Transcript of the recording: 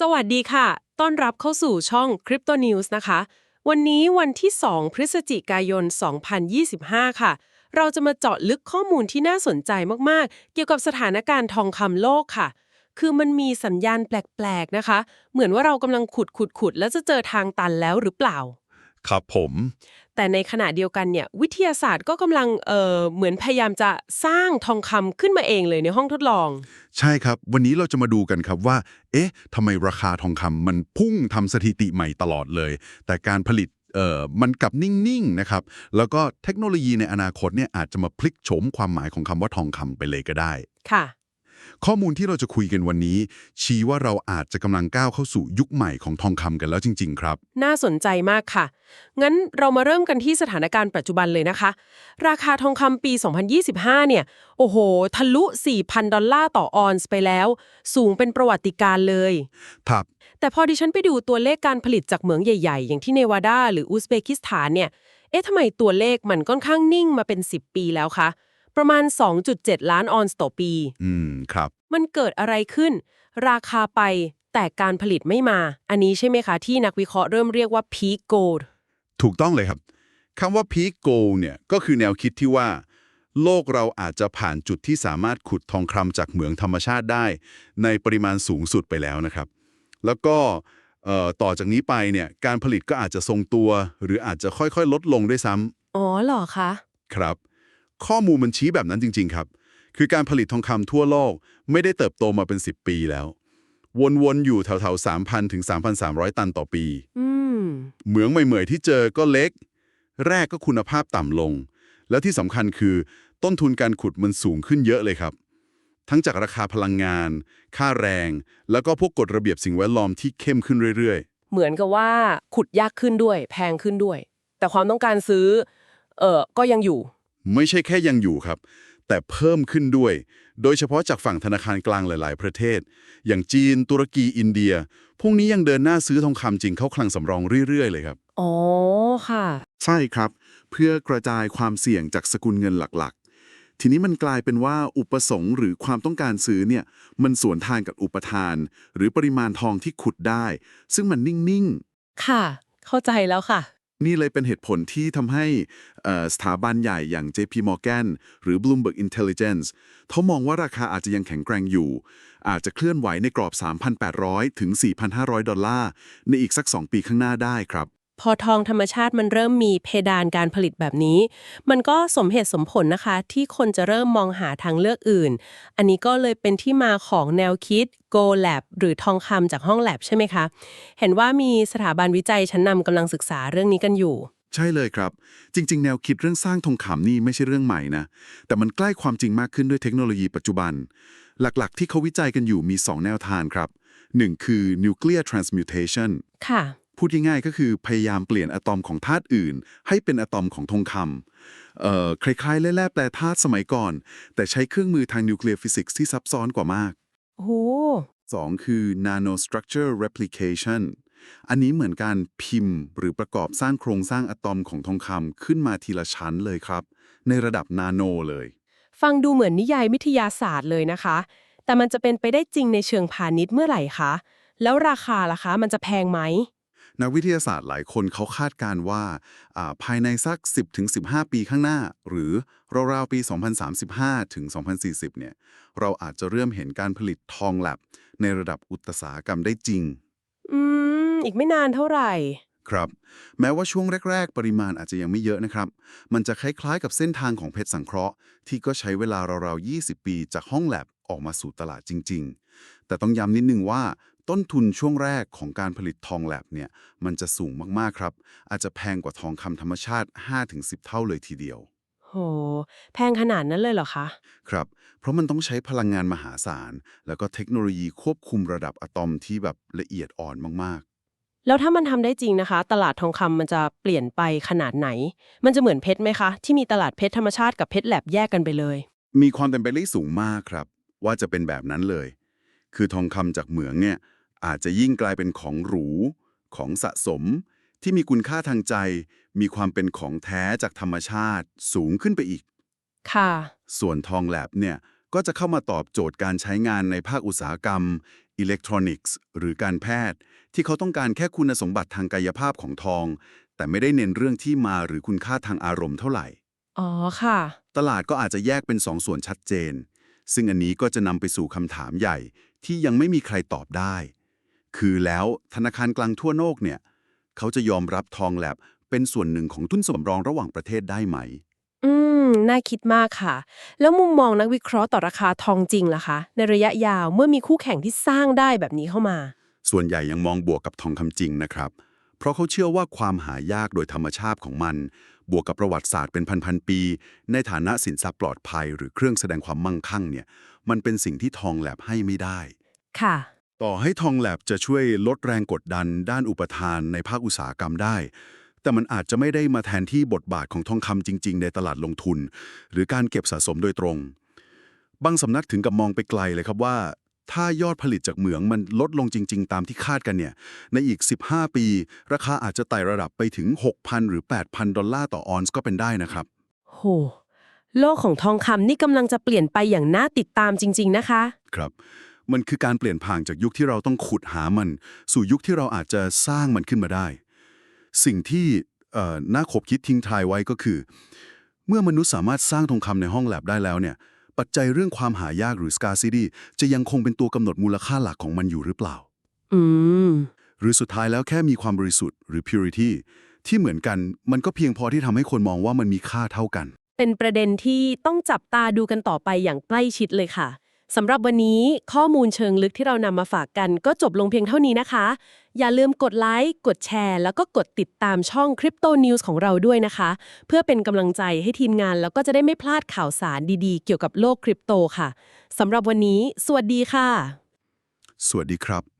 สวัสดีค่ะ ต้อนรับเข้าสู่ช่อง Crypto News นะคะ วันนี้วันที่ 2 พฤศจิกายน 2025 ค่ะ เราจะมาเจาะลึกข้อมูลที่น่าสนใจมาก ๆ เกี่ยวกับสถานการณ์ทองคำโลกค่ะ คือมันมีสัญญาณแปลก ๆ นะคะ เหมือนว่าเรากำลังขุดขุดขุดแล้วจะเจอทางตันแล้วหรือเปล่า ครับผม แต่ในขณะเดียวกันเนี่ยวิทยาศาสตร์ก็กำลังเอ่อเหมือนพยายามจะสร้างทองคำขึ้นมาเองเลยในห้องทดลอง ใช่ครับ วันนี้เราจะมาดูกันครับว่า เอ๊ะทำไมราคาทองคำมันพุ่งทำสถิติใหม่ตลอดเลย แต่การผลิตเอ่อมันกลับนิ่งๆนะครับ แล้วก็เทคโนโลยีในอนาคตเนี่ยอาจจะมาพลิกโฉมความหมายของคำว่าทองคำไปเลยก็ได้ ค่ะ ข้อมูลที่เราจะคุยกันวันนี้ ชี้ว่าเราอาจจะกำลังก้าวเข้าสู่ยุคใหม่ของทองคำกันแล้วจริง ๆ ครับ น่าสนใจมากค่ะ งั้นเรามาเริ่มกันที่สถานการณ์ปัจจุบันเลยนะคะ ราคาทองคำปี 2025 เนี่ย โอ้โห ทะลุ 4,000 ดอลลาร์ต่อออนซ์ไปแล้ว สูงเป็นประวัติการณ์เลย ครับแต่พอดิฉันไปดูตัวเลขการผลิตจากเหมืองใหญ่ ๆ อย่างที่เนวาดาหรืออุซเบกิสถานเนี่ย เอ๊ะทำไมตัวเลขมันค่อนข้างนิ่งมาเป็น 10 ปีแล้วคะ ประมาณ 2.7 ล้านออนซ์ต่อปี อืม ครับ มันเกิดอะไรขึ้น ราคาไปแต่การผลิตไม่มา อันนี้ใช่ไหมคะ ที่นักวิเคราะห์เริ่มเรียกว่า peak gold ถูกต้องเลยครับคำว่า peak goal เนี่ยก็คือแนวคิดที่ว่า โลกเราอาจจะผ่านจุดที่สามารถขุดทองคำจากเหมืองธรรมชาติได้ ในปริมาณสูงสุดไปแล้วนะครับ แล้วก็เอ่อต่อจากนี้ไปเนี่ยการผลิตก็อาจจะทรงตัว หรืออาจจะค่อยๆ ลดลงด้วยซ้ำอ๋อเหรอคะ ครับ ข้อมูลมันชี้แบบนั้นจริง ๆ ครับ คือการผลิตทองคำทั่วโลกไม่ได้เติบโตมาเป็น 10 ปีแล้ว วนๆ อยู่แถวๆ 3,000 ถึง 3,300 ตันต่อปีอืมเหมืองใหม่ๆที่เจอก็เล็ก แรกก็คุณภาพต่ำลง แล้วที่สำคัญคือต้นทุนการขุดมันสูงขึ้นเยอะเลยครับ ทั้งจากราคาพลังงาน ค่าแรง แล้วก็พวกกฎระเบียบสิ่งแวดล้อมที่เข้มขึ้นเรื่อยเหมือนกับว่าขุดยากขึ้นด้วย แพงขึ้นด้วย แต่ความต้องการซื้อ เออก็ยังอยู่ๆ ไม่ใช่แค่ยังอยู่ครับ แต่เพิ่มขึ้นด้วย โดยเฉพาะจากฝั่งธนาคารกลางหลาย ๆ ประเทศ อย่างจีน ตุรกีอินเดีย พวกนี้ยังเดินหน้าซื้อทองคำจริงเข้าคลังสำรองเรื่อย ๆ เลยครับ อ๋อ ค่ะ ใช่ครับ เพื่อกระจายความเสี่ยงจากสกุลเงินหลักๆ ทีนี้มันกลายเป็นว่าอุปสงค์หรือความต้องการซื้อเนี่ย มันสวนทางกับอุปทาน หรือปริมาณทองที่ขุดได้ ซึ่งมันนิ่งค่ะ เข้าใจแล้วค่ะๆ นี่เลยเป็นเหตุผลที่ทำให้สถาบันใหญ่อย่าง JP Morgan หรือ Bloomberg Intelligence เขามองว่าราคาอาจจะยังแข็งแกร่งอยู่ อาจจะเคลื่อนไหวในกรอบ 3,800 ถึง 4,500 ดอลลาร์ ในอีกสัก 2 ปีข้างหน้าได้ครับ พอทองธรรมชาติมันเริ่มมีเพดานการผลิตแบบนี้ มันก็สมเหตุสมผลนะคะ ที่คนจะเริ่มมองหาทางเลือกอื่น อันนี้ก็เลยเป็นที่มาของแนวคิด Go Lab หรือทองคำจากห้อง Lab ใช่ไหมคะ เห็นว่ามีสถาบันวิจัยชั้นนำกำลังศึกษาเรื่องนี้กันอยู่ใช่เลยครับ จริง ๆ แนวคิดเรื่องสร้างทองคำนี่ไม่ใช่เรื่องใหม่นะแต่มันใกล้ความจริงมากขึ้นด้วยเทคโนโลยีปัจจุบัน หลักๆ ที่เขาวิจัยกันอยู่มี 2 แนวทางครับ 1 คือ nuclear transmutation ค่ะ พูดง่ายๆก็คือพยายามเปลี่ยนอะตอมของธาตุอื่น ให้เป็นอะตอมของทองคำเอ่อคล้ายๆแร่แปรธาตุสมัยก่อน แต่ใช้เครื่องมือทางนิวเคลียร์ฟิสิกส์ที่ซับซ้อนกว่ามากโอ้โห2คือ nanostructure replication อันนี้เหมือนการพิมพ์หรือประกอบสร้างโครงสร้างอะตอมของทองคำขึ้นมาทีละชั้นเลยครับ ในระดับนาโนเลย ฟังดูเหมือนนิยายวิทยาศาสตร์เลยนะคะ แต่มันจะเป็นไปได้จริงในเชิงพาณิชย์เมื่อไหร่คะ แล้วราคาล่ะคะ มันจะแพงไหม นักวิทยาศาสตร์หลายคนเขาคาดการณ์ว่าอ่าภายในสัก 10-15 ปีข้างหน้า หรือราวๆปี 2035 ถึง 2040 เนี่ย เราอาจจะเริ่มเห็นการผลิตทองแลบในระดับอุตสาหกรรมได้จริง อืม อีกไม่นานเท่าไหร่ ครับ แม้ว่าช่วงแรก ๆ ปริมาณอาจจะยังไม่เยอะนะครับ มันจะคล้ายๆ กับเส้นทางของเพชรสังเคราะห์ ที่ก็ใช้เวลาราวๆ 20 ปีจากห้องแลบออกมาสู่ตลาดจริง ๆ แต่ต้องย้ำนิดนึงว่า ต้นทุนช่วงแรกของการผลิตทองแลบเนี่ยมันจะสูงมากๆครับ อาจจะแพงกว่าทองคำธรรมชาติ 5-10 เท่าเลยทีเดียว โห แพงขนาดนั้นเลยเหรอคะ ครับ เพราะมันต้องใช้พลังงานมหาศาล แล้วก็เทคโนโลยีควบคุมระดับอะตอมที่แบบละเอียดอ่อนมากแล้วถ้ามันทำได้จริงนะคะ ตลาดทองคำมันจะเปลี่ยนไปขนาดไหน มันจะเหมือนเพชรไหมคะ ที่มีตลาดเพชรธรรมชาติกับเพชรแลบแยกกันไปเลย ๆ มีความเป็นไปได้สูงมากครับ ว่าจะเป็นแบบนั้นเลย คือทองคำจากเหมืองเนี่ย อาจจะยิ่งกลายเป็นของหรู ของสะสม ที่มีคุณค่าทางใจ มีความเป็นของแท้จากธรรมชาติสูงขึ้นไปอีก ค่ะ ส่วนทองแลบเนี่ยก็จะเข้ามาตอบโจทย์การใช้งานในภาคอุตสาหกรรม อิเล็กทรอนิกส์ หรือการแพทย์ ที่เขาต้องการแค่คุณสมบัติทางกายภาพของทอง แต่ไม่ได้เน้นเรื่องที่มาหรือคุณค่าทางอารมณ์เท่าไหร่ อ๋อค่ะ ตลาดก็อาจจะแยกเป็นสองส่วนชัดเจน ซึ่งอันนี้ก็จะนำไปสู่คำถามใหญ่ที่ยังไม่มีใครตอบได้ คือแล้วธนาคารกลางทั่วโลกเนี่ยเขาจะยอมรับทองแลบเป็นส่วนหนึ่งของทุนสำรองระหว่างประเทศได้ไหม อืม น่าคิดมากค่ะ แล้วมุมมองนักวิเคราะห์ต่อราคาทองจริงล่ะคะ ในระยะยาวเมื่อมีคู่แข่งที่สร้างได้แบบนี้เข้ามา ส่วนใหญ่ยังมองบวกกับทองคำจริงนะครับ เพราะเขาเชื่อว่าความหายากโดยธรรมชาติของมัน บวกกับประวัติศาสตร์เป็นพันๆปี ในฐานะสินทรัพย์ปลอดภัย หรือเครื่องแสดงความมั่งคั่งเนี่ย มันเป็นสิ่งที่ทองแลบให้ไม่ได้ ค่ะ ต่อให้ทองแลบจะช่วยลดแรงกดดันด้านอุปทานในภาคอุตสาหกรรมได้ แต่มันอาจจะไม่ได้มาแทนที่บทบาทของทองคำจริง ๆ ในตลาดลงทุน หรือการเก็บสะสมโดยตรง บางสำนักถึงกับมองไปไกลเลยครับว่า ถ้ายอดผลิตจากเหมืองมันลดลงจริง ๆ ตามที่คาดกันเนี่ย ในอีก 15 ปี ราคาอาจจะไต่ระดับไปถึง 6,000 หรือ 8,000 ดอลลาร์ต่อออนซ์ก็เป็นได้นะครับ โห โลกของทองคำนี่กำลังจะเปลี่ยนไปอย่างน่าติดตามจริง ๆ นะคะ ครับ มันคือการเปลี่ยนผ่านจากยุคที่เราต้องขุดหามัน สู่ยุคที่เราอาจจะสร้างมันขึ้นมาได้ สิ่งที่เอ่อน่าขบคิดทิ้งทายไว้ก็คือ เมื่อมนุษย์สามารถสร้างทองคำในห้องแลบได้แล้วเนี่ย ปัจจัยเรื่องความหายากหรือ scarcity จะยังคงเป็นตัวกำหนดมูลค่าหลักของมันอยู่หรือเปล่า อืม หรือสุดท้ายแล้วแค่มีความบริสุทธิ์หรือ purity ที่เหมือนกันมันก็เพียงพอที่ทำให้คนมองว่ามันมีค่าเท่ากัน เป็นประเด็นที่ต้องจับตาดูกันต่อไปอย่างใกล้ชิดเลยค่ะ สำหรับวันนี้ข้อมูลเชิงลึกที่เรานำมาฝากกันก็จบลงเพียงเท่านี้นะคะ อย่าลืมกดไลค์กดแชร์ แล้วก็กดติดตามช่อง Crypto News ของเราด้วยนะคะ เพื่อเป็นกำลังใจให้ทีมงาน แล้วก็จะได้ไม่พลาดข่าวสารดีๆ เกี่ยวกับโลกคริปโตค่ะสำหรับวันนี้ สวัสดีค่ะ สวัสดีครับ